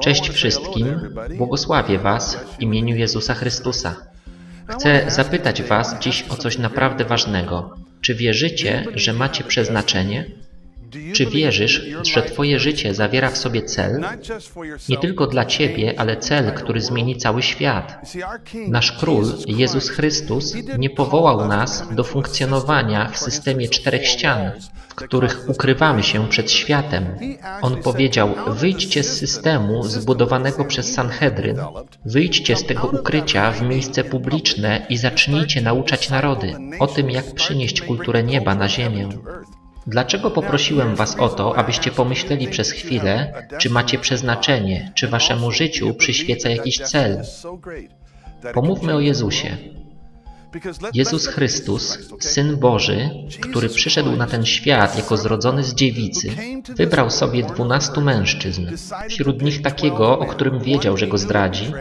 Cześć wszystkim, błogosławię Was w imieniu Jezusa Chrystusa. Chcę zapytać Was dziś o coś naprawdę ważnego. Czy wierzycie, że macie przeznaczenie? Czy wierzysz, że Twoje życie zawiera w sobie cel? Nie tylko dla Ciebie, ale cel, który zmieni cały świat. Nasz Król, Jezus Chrystus, nie powołał nas do funkcjonowania w systemie czterech ścian, w których ukrywamy się przed światem. On powiedział, wyjdźcie z systemu zbudowanego przez Sanhedryn, wyjdźcie z tego ukrycia w miejsce publiczne i zacznijcie nauczać narody o tym, jak przynieść kulturę nieba na ziemię. Dlaczego poprosiłem Was o to, abyście pomyśleli przez chwilę, czy macie przeznaczenie, czy Waszemu życiu przyświeca jakiś cel? Pomówmy o Jezusie. Jezus Chrystus, Syn Boży, który przyszedł na ten świat jako zrodzony z dziewicy, wybrał sobie dwunastu mężczyzn, wśród nich takiego, o którym wiedział, że go zdradzi,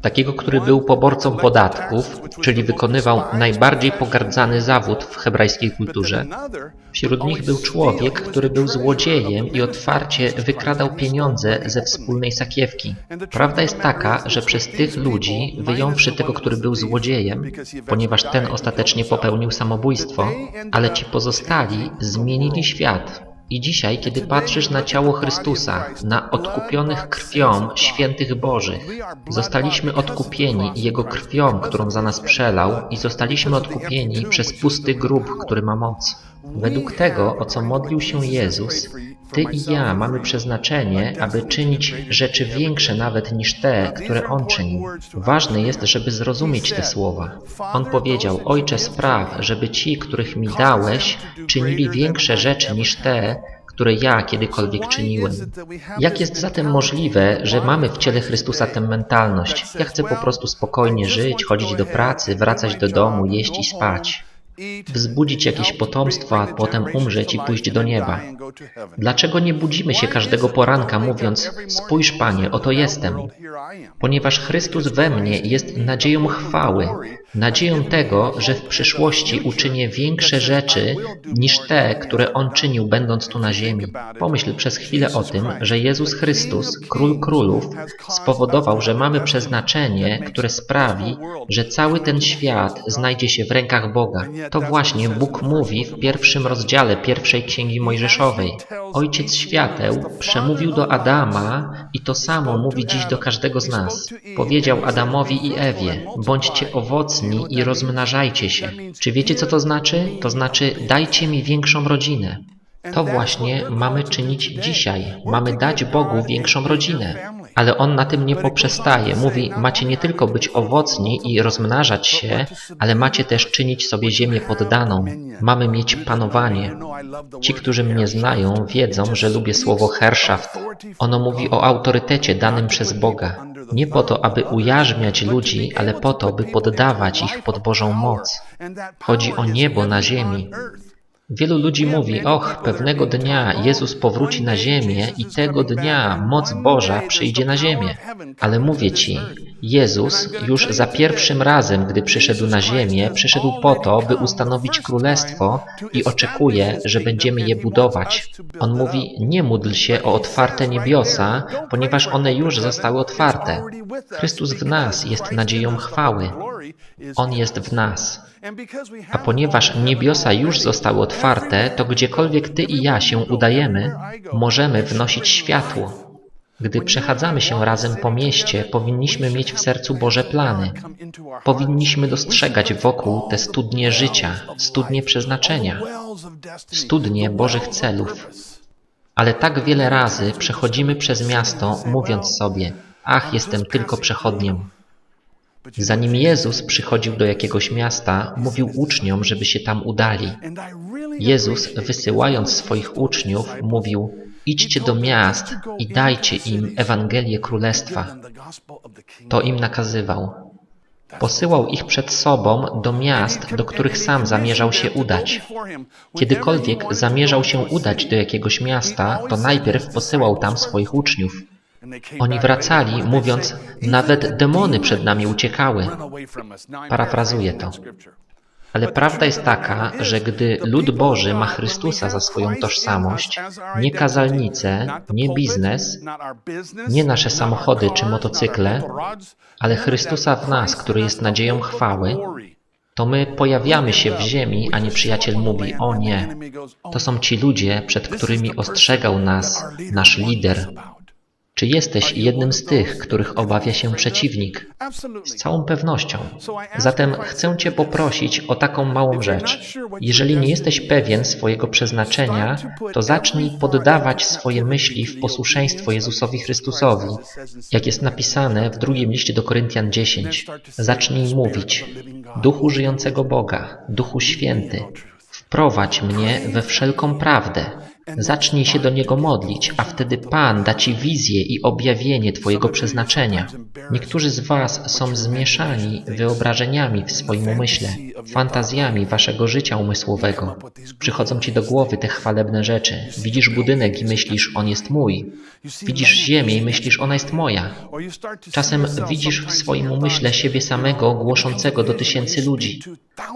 takiego, który był poborcą podatków, czyli wykonywał najbardziej pogardzany zawód w hebrajskiej kulturze. Wśród nich był człowiek, który był złodziejem i otwarcie wykradał pieniądze ze wspólnej sakiewki. Prawda jest taka, że przez tych ludzi, wyjąwszy tego, który był złodziejem, ponieważ ten ostatecznie popełnił samobójstwo, ale ci pozostali zmienili świat. I dzisiaj, kiedy patrzysz na ciało Chrystusa, na odkupionych krwią świętych Bożych, zostaliśmy odkupieni Jego krwią, którą za nas przelał i zostaliśmy odkupieni przez pusty grób, który ma moc. Według tego, o co modlił się Jezus, ty i ja mamy przeznaczenie, aby czynić rzeczy większe nawet niż te, które On czynił. Ważne jest, żeby zrozumieć te słowa. On powiedział, Ojcze spraw, żeby ci, których mi dałeś, czynili większe rzeczy niż te, które ja kiedykolwiek czyniłem. Jak jest zatem możliwe, że mamy w ciele Chrystusa tę mentalność? Ja chcę po prostu spokojnie żyć, chodzić do pracy, wracać do domu, jeść i spać wzbudzić jakieś potomstwo, a potem umrzeć i pójść do nieba. Dlaczego nie budzimy się każdego poranka mówiąc Spójrz Panie, oto jestem? Ponieważ Chrystus we mnie jest nadzieją chwały, nadzieją tego, że w przyszłości uczynię większe rzeczy niż te, które On czynił będąc tu na ziemi. Pomyśl przez chwilę o tym, że Jezus Chrystus, Król Królów, spowodował, że mamy przeznaczenie, które sprawi, że cały ten świat znajdzie się w rękach Boga. To właśnie Bóg mówi w pierwszym rozdziale pierwszej Księgi Mojżeszowej. Ojciec świateł przemówił do Adama i to samo mówi dziś do każdego z nas. Powiedział Adamowi i Ewie, bądźcie owocni i rozmnażajcie się. Czy wiecie co to znaczy? To znaczy dajcie mi większą rodzinę. To właśnie mamy czynić dzisiaj. Mamy dać Bogu większą rodzinę. Ale On na tym nie poprzestaje. Mówi, macie nie tylko być owocni i rozmnażać się, ale macie też czynić sobie ziemię poddaną. Mamy mieć panowanie. Ci, którzy mnie znają, wiedzą, że lubię słowo Herrschaft. Ono mówi o autorytecie danym przez Boga. Nie po to, aby ujarzmiać ludzi, ale po to, by poddawać ich pod Bożą moc. Chodzi o niebo na ziemi. Wielu ludzi mówi, och, pewnego dnia Jezus powróci na ziemię i tego dnia moc Boża przyjdzie na ziemię. Ale mówię Ci, Jezus już za pierwszym razem, gdy przyszedł na ziemię, przyszedł po to, by ustanowić królestwo i oczekuje, że będziemy je budować. On mówi, nie módl się o otwarte niebiosa, ponieważ one już zostały otwarte. Chrystus w nas jest nadzieją chwały. On jest w nas. A ponieważ niebiosa już zostały otwarte, to gdziekolwiek Ty i ja się udajemy, możemy wnosić światło. Gdy przechadzamy się razem po mieście, powinniśmy mieć w sercu Boże plany. Powinniśmy dostrzegać wokół te studnie życia, studnie przeznaczenia, studnie Bożych celów. Ale tak wiele razy przechodzimy przez miasto, mówiąc sobie, ach, jestem tylko przechodniem. Zanim Jezus przychodził do jakiegoś miasta, mówił uczniom, żeby się tam udali. Jezus, wysyłając swoich uczniów, mówił, idźcie do miast i dajcie im Ewangelię Królestwa. To im nakazywał. Posyłał ich przed sobą do miast, do których sam zamierzał się udać. Kiedykolwiek zamierzał się udać do jakiegoś miasta, to najpierw posyłał tam swoich uczniów. Oni wracali, mówiąc, nawet demony przed nami uciekały. Parafrazuję to. Ale prawda jest taka, że gdy lud Boży ma Chrystusa za swoją tożsamość, nie kazalnice, nie biznes, nie nasze samochody czy motocykle, ale Chrystusa w nas, który jest nadzieją chwały, to my pojawiamy się w ziemi, a nieprzyjaciel mówi, o nie, to są ci ludzie, przed którymi ostrzegał nas nasz lider, czy jesteś jednym z tych, których obawia się przeciwnik? Z całą pewnością. Zatem chcę Cię poprosić o taką małą rzecz. Jeżeli nie jesteś pewien swojego przeznaczenia, to zacznij poddawać swoje myśli w posłuszeństwo Jezusowi Chrystusowi, jak jest napisane w drugim liście do Koryntian 10. Zacznij mówić, Duchu żyjącego Boga, Duchu Święty, wprowadź mnie we wszelką prawdę, Zacznij się do Niego modlić, a wtedy Pan da Ci wizję i objawienie Twojego przeznaczenia. Niektórzy z Was są zmieszani wyobrażeniami w swoim umyśle, fantazjami Waszego życia umysłowego. Przychodzą Ci do głowy te chwalebne rzeczy. Widzisz budynek i myślisz, on jest mój. Widzisz ziemię i myślisz, ona jest moja. Czasem widzisz w swoim umyśle siebie samego głoszącego do tysięcy ludzi,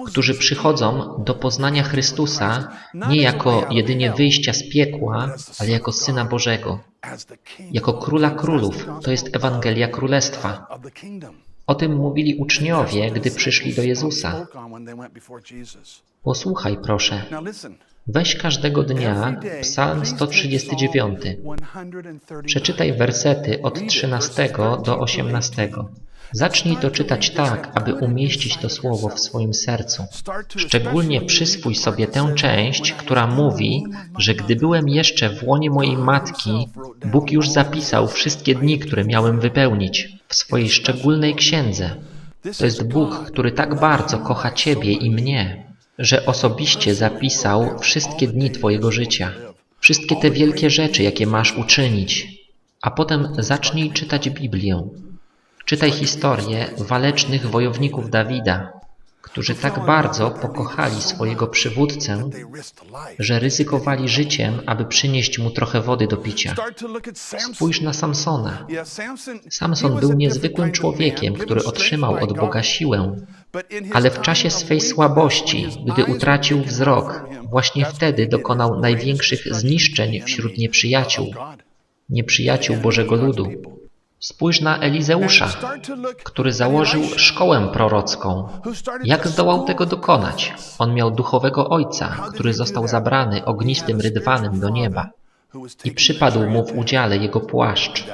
którzy przychodzą do poznania Chrystusa nie jako jedynie wyjścia z piekła, ale jako Syna Bożego, jako Króla Królów. To jest Ewangelia Królestwa. O tym mówili uczniowie, gdy przyszli do Jezusa. Posłuchaj proszę. Weź każdego dnia Psalm 139. Przeczytaj wersety od 13 do 18. Zacznij to czytać tak, aby umieścić to słowo w swoim sercu. Szczególnie przyswój sobie tę część, która mówi, że gdy byłem jeszcze w łonie mojej matki, Bóg już zapisał wszystkie dni, które miałem wypełnić w swojej szczególnej księdze. To jest Bóg, który tak bardzo kocha Ciebie i mnie, że osobiście zapisał wszystkie dni Twojego życia, wszystkie te wielkie rzeczy, jakie masz uczynić. A potem zacznij czytać Biblię. Czytaj historię walecznych wojowników Dawida, którzy tak bardzo pokochali swojego przywódcę, że ryzykowali życiem, aby przynieść mu trochę wody do picia. Spójrz na Samsona. Samson był niezwykłym człowiekiem, który otrzymał od Boga siłę, ale w czasie swej słabości, gdy utracił wzrok, właśnie wtedy dokonał największych zniszczeń wśród nieprzyjaciół, nieprzyjaciół Bożego ludu. Spójrz na Elizeusza, który założył szkołę prorocką. Jak zdołał tego dokonać? On miał duchowego ojca, który został zabrany ognistym rydwanem do nieba i przypadł mu w udziale jego płaszcz.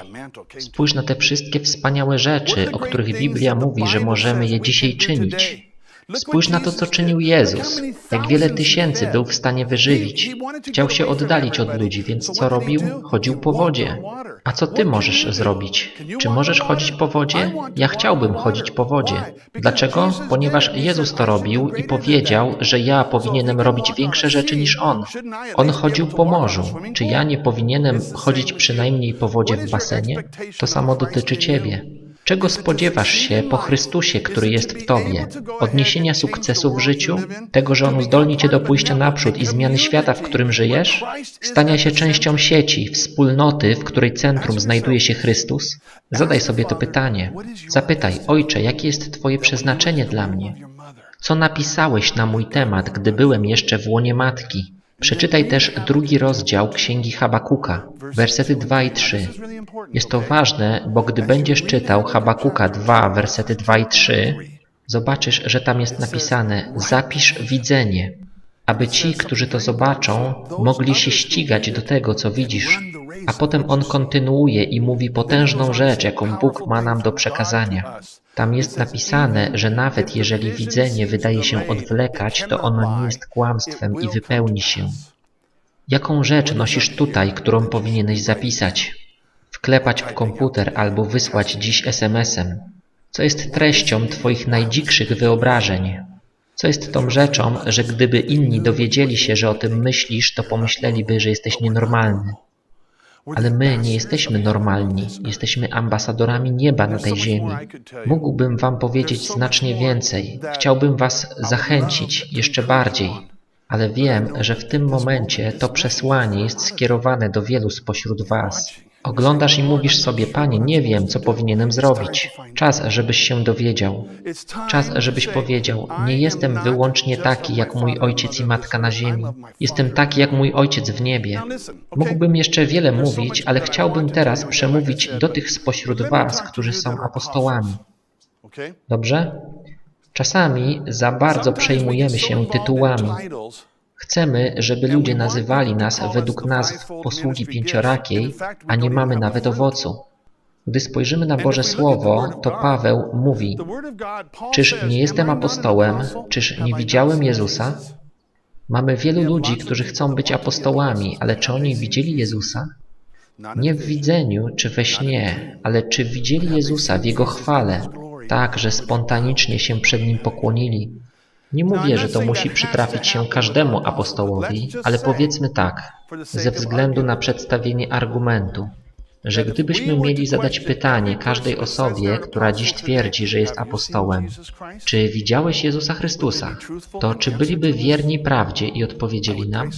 Spójrz na te wszystkie wspaniałe rzeczy, o których Biblia mówi, że możemy je dzisiaj czynić. Spójrz na to, co czynił Jezus. Jak wiele tysięcy był w stanie wyżywić. Chciał się oddalić od ludzi, więc co robił? Chodził po wodzie. A co ty możesz zrobić? Czy możesz chodzić po wodzie? Ja chciałbym chodzić po wodzie. Dlaczego? Ponieważ Jezus to robił i powiedział, że ja powinienem robić większe rzeczy niż On. On chodził po morzu. Czy ja nie powinienem chodzić przynajmniej po wodzie w basenie? To samo dotyczy Ciebie. Czego spodziewasz się po Chrystusie, który jest w Tobie? Odniesienia sukcesu w życiu? Tego, że On uzdolni Cię do pójścia naprzód i zmiany świata, w którym żyjesz? Stania się częścią sieci, wspólnoty, w której centrum znajduje się Chrystus? Zadaj sobie to pytanie. Zapytaj, Ojcze, jakie jest Twoje przeznaczenie dla mnie? Co napisałeś na mój temat, gdy byłem jeszcze w łonie matki? Przeczytaj też drugi rozdział Księgi Habakuka, wersety 2 i 3. Jest to ważne, bo gdy będziesz czytał Habakuka 2, wersety 2 i 3, zobaczysz, że tam jest napisane zapisz widzenie, aby ci, którzy to zobaczą, mogli się ścigać do tego, co widzisz. A potem on kontynuuje i mówi potężną rzecz, jaką Bóg ma nam do przekazania. Tam jest napisane, że nawet jeżeli widzenie wydaje się odwlekać, to ono nie jest kłamstwem i wypełni się. Jaką rzecz nosisz tutaj, którą powinieneś zapisać? Wklepać w komputer albo wysłać dziś SMS-em? Co jest treścią Twoich najdzikszych wyobrażeń? Co jest tą rzeczą, że gdyby inni dowiedzieli się, że o tym myślisz, to pomyśleliby, że jesteś nienormalny? Ale my nie jesteśmy normalni, jesteśmy ambasadorami nieba na tej ziemi. Mógłbym wam powiedzieć znacznie więcej. Chciałbym was zachęcić jeszcze bardziej. Ale wiem, że w tym momencie to przesłanie jest skierowane do wielu spośród was. Oglądasz i mówisz sobie, Panie, nie wiem, co powinienem zrobić. Czas, żebyś się dowiedział. Czas, żebyś powiedział, nie jestem wyłącznie taki, jak mój ojciec i matka na ziemi. Jestem taki, jak mój ojciec w niebie. Mógłbym jeszcze wiele mówić, ale chciałbym teraz przemówić do tych spośród was, którzy są apostołami. Dobrze? Czasami za bardzo przejmujemy się tytułami. Chcemy, żeby ludzie nazywali nas według nazw posługi pięciorakiej, a nie mamy nawet owocu. Gdy spojrzymy na Boże Słowo, to Paweł mówi Czyż nie jestem apostołem? Czyż nie widziałem Jezusa? Mamy wielu ludzi, którzy chcą być apostołami, ale czy oni widzieli Jezusa? Nie w widzeniu czy we śnie, ale czy widzieli Jezusa w Jego chwale, tak, że spontanicznie się przed Nim pokłonili? Nie mówię, że to musi przytrafić się każdemu apostołowi, ale powiedzmy tak, ze względu na przedstawienie argumentu, że gdybyśmy mieli zadać pytanie każdej osobie, która dziś twierdzi, że jest apostołem, czy widziałeś Jezusa Chrystusa, to czy byliby wierni prawdzie i odpowiedzieli nam?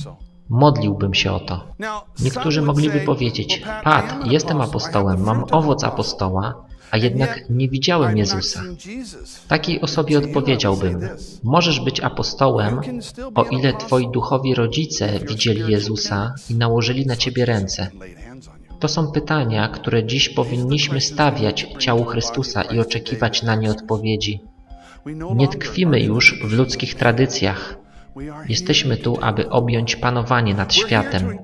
Modliłbym się o to. Niektórzy mogliby powiedzieć, Pat, jestem apostołem, mam owoc apostoła, a jednak nie widziałem Jezusa. Takiej osobie odpowiedziałbym, możesz być apostołem, o ile twoi duchowi rodzice widzieli Jezusa i nałożyli na ciebie ręce. To są pytania, które dziś powinniśmy stawiać ciału Chrystusa i oczekiwać na nie odpowiedzi. Nie tkwimy już w ludzkich tradycjach, Jesteśmy tu, aby objąć panowanie nad światem.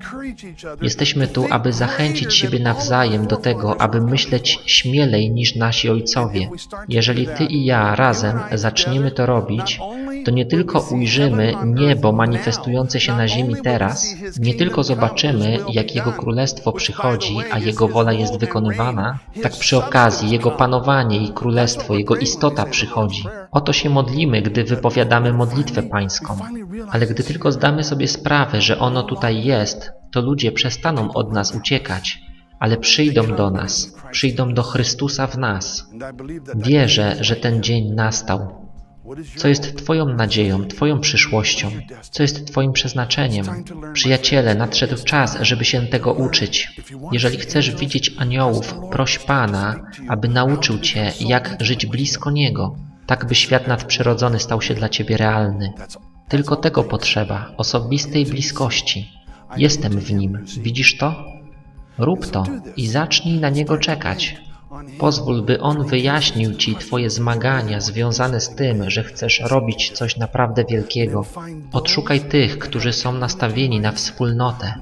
Jesteśmy tu, aby zachęcić siebie nawzajem do tego, aby myśleć śmielej niż nasi ojcowie. Jeżeli Ty i ja razem zaczniemy to robić, to nie tylko ujrzymy niebo manifestujące się na ziemi teraz, nie tylko zobaczymy, jak Jego Królestwo przychodzi, a Jego wola jest wykonywana, tak przy okazji Jego panowanie i Królestwo, Jego istota przychodzi. Oto się modlimy, gdy wypowiadamy modlitwę pańską. Ale gdy tylko zdamy sobie sprawę, że ono tutaj jest, to ludzie przestaną od nas uciekać, ale przyjdą do nas, przyjdą do Chrystusa w nas. Wierzę, że ten dzień nastał. Co jest Twoją nadzieją, Twoją przyszłością? Co jest Twoim przeznaczeniem? Przyjaciele, nadszedł czas, żeby się tego uczyć. Jeżeli chcesz widzieć aniołów, proś Pana, aby nauczył Cię, jak żyć blisko Niego, tak by świat nadprzyrodzony stał się dla Ciebie realny. Tylko tego potrzeba, osobistej bliskości. Jestem w nim. Widzisz to? Rób to i zacznij na niego czekać. Pozwól, by on wyjaśnił ci Twoje zmagania związane z tym, że chcesz robić coś naprawdę wielkiego. Odszukaj tych, którzy są nastawieni na wspólnotę,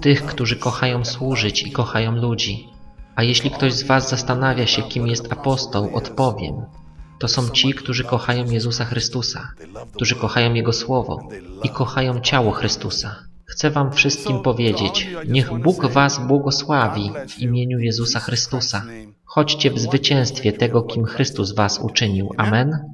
tych, którzy kochają służyć i kochają ludzi. A jeśli ktoś z Was zastanawia się, kim jest apostoł, odpowiem. To są ci, którzy kochają Jezusa Chrystusa, którzy kochają Jego Słowo i kochają ciało Chrystusa. Chcę Wam wszystkim powiedzieć, niech Bóg Was błogosławi w imieniu Jezusa Chrystusa. Chodźcie w zwycięstwie tego, kim Chrystus Was uczynił. Amen.